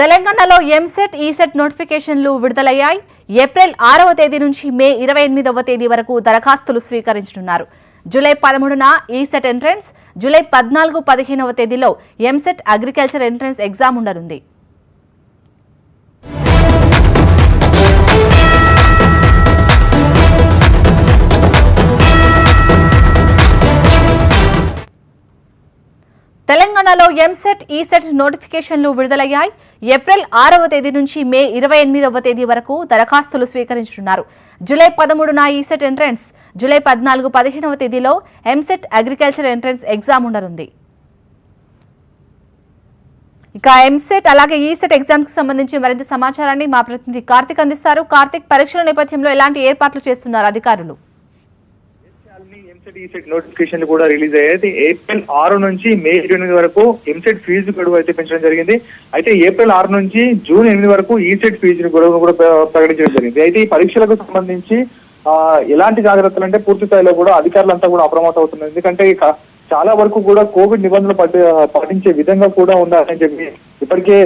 తెలంగాణలో EAMCET ECET నోటిఫికేషన్లు విడుదలయ్యాయి. ఏప్రిల్ ఆరవ తేదీ నుంచి మే ఇరవై ఎనిమిదవ తేదీ వరకు దరఖాస్తులు స్వీకరించనున్నారు. జూలై పదమూడున ఈసెట్ ఎంట్రన్స్ జూలై పద్నాలుగు పదిహేనవ తేదీలో ఎంసెట్ అగ్రికల్చర్ ఎంట్రన్స్ ఎగ్జామ్ ఉండనుంది. తెలంగాణలో ఎంసెట్ ఈసెట్ నోటిఫికేషన్లు విడుదలయ్యాయి. ఏప్రిల్ ఆరవ తేదీ నుంచి మే ఇరవై ఎనిమిదవ తేదీ వరకు దరఖాస్తులు స్వీకరించనున్నారు. జూలై పదమూడున ఈసెట్ ఎంట్రన్స్ జూలై పద్నాలుగు పదిహేనవ తేదీలో ఎంసెట్ అగ్రికల్చర్ ఎంట్రన్స్ ఎగ్జామ్ ఉండనుంది. ఇక ఎంసెట్ అలాగే ఈసెట్ ఎగ్జామ్కి సంబంధించి మరింత సమాచారాన్ని మా ప్రతినిధి కార్తిక్ అందిస్తారు. కార్తిక్ పరీక్షల నేపథ్యంలో ఎలాంటి ఏర్పాట్లు చేస్తున్నారు అధికారులు? ఎంసెట్ ఈసెట్ నోటిఫికేషన్లు కూడా రిలీజ్ అయ్యాయి ఏప్రిల్ ఆరు నుంచి మే ఎనిమిది వరకు ఎంసెట్ ఫీజు గడువు అయితే పెంచడం జరిగింది. అయితే ఏప్రిల్ ఆరు నుంచి జూన్ ఎనిమిది వరకు ఈసెట్ ఫీజు గొడవను కూడా ప్రకటించడం జరిగింది. అయితే ఈ పరీక్షలకు సంబంధించి ఎలాంటి జాగ్రత్తలు అంటే పూర్తి స్థాయిలో కూడా అధికారులంతా కూడా అప్రమత్తం అవుతున్నారు. ఎందుకంటే చాలా వరకు కూడా కోవిడ్ నిబంధనలు పాటించే విధంగా కూడా ఉండాలని చెప్పి ఇప్పటికే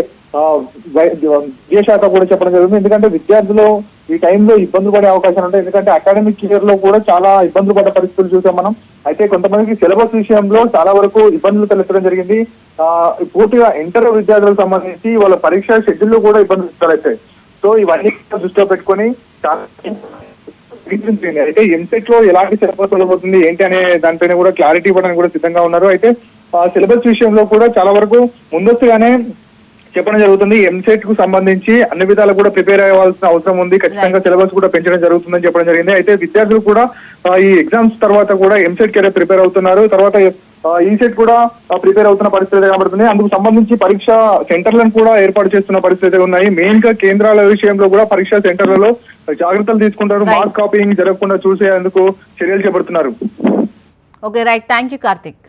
విద్యాశాఖ కూడా చెప్పడం జరుగుతుంది ఎందుకంటే విద్యార్థులు ఈ టైంలో ఇబ్బందులు పడే అవకాశాలు ఉంటాయి. ఎందుకంటే అకాడమిక్ ఇయర్లో కూడా చాలా ఇబ్బందులు పడ్డ పరిస్థితులు చూసాం మనం. అయితే కొంతమందికి సిలబస్ విషయంలో చాలా వరకు ఇబ్బందులు తలెత్తడం జరిగింది. ఆ, పూర్తిగా ఇంటర్ విద్యార్థులకు సంబంధించి వాళ్ళ పరీక్ష షెడ్యూల్లో కూడా ఇబ్బందులు తలెత్తాయి. సో ఇవన్నీ దృష్టిలో పెట్టుకొని చాలా అయితే ఎంసెట్లో ఎలాంటి సిలబస్ వెళ్ళబోతుంది ఏంటి అనే దానిపైన కూడా క్లారిటీ ఇవ్వడానికి కూడా సిద్ధంగా ఉన్నారు. అయితే సిలబస్ విషయంలో కూడా చాలా వరకు ముందస్తుగానే చెప్పడం జరుగుతుంది. ఎంసెట్కు సంబంధించి అన్ని విధాలు కూడా ప్రిపేర్ అవ్వాల్సిన అవసరం ఉంది. ఖచ్చితంగా సిలబస్ కూడా పెంచడం జరుగుతుందని చెప్పడం జరిగింది. అయితే విద్యార్థులు కూడా ఈ ఎగ్జామ్స్ తర్వాత కూడా ఎంసెట్కి ప్రిపేర్ అవుతున్నారు. తర్వాత ఈసెట్ కూడా ప్రిపేర్ అవుతున్న పరిస్థితి కనబడుతుంది. అందుకు సంబంధించి పరీక్ష సెంటర్లను కూడా ఏర్పాటు చేస్తున్న పరిస్థితి ఉన్నాయి. మెయిన్గా కేంద్రాల విషయంలో కూడా పరీక్షా సెంటర్లలో జాగ్రత్తలు తీసుకుంటారు. మార్క్ కాపీయింగ్ జరగకుండా చూసేందుకు చర్యలు చేపడుతున్నారు. Okay right thank you Karthik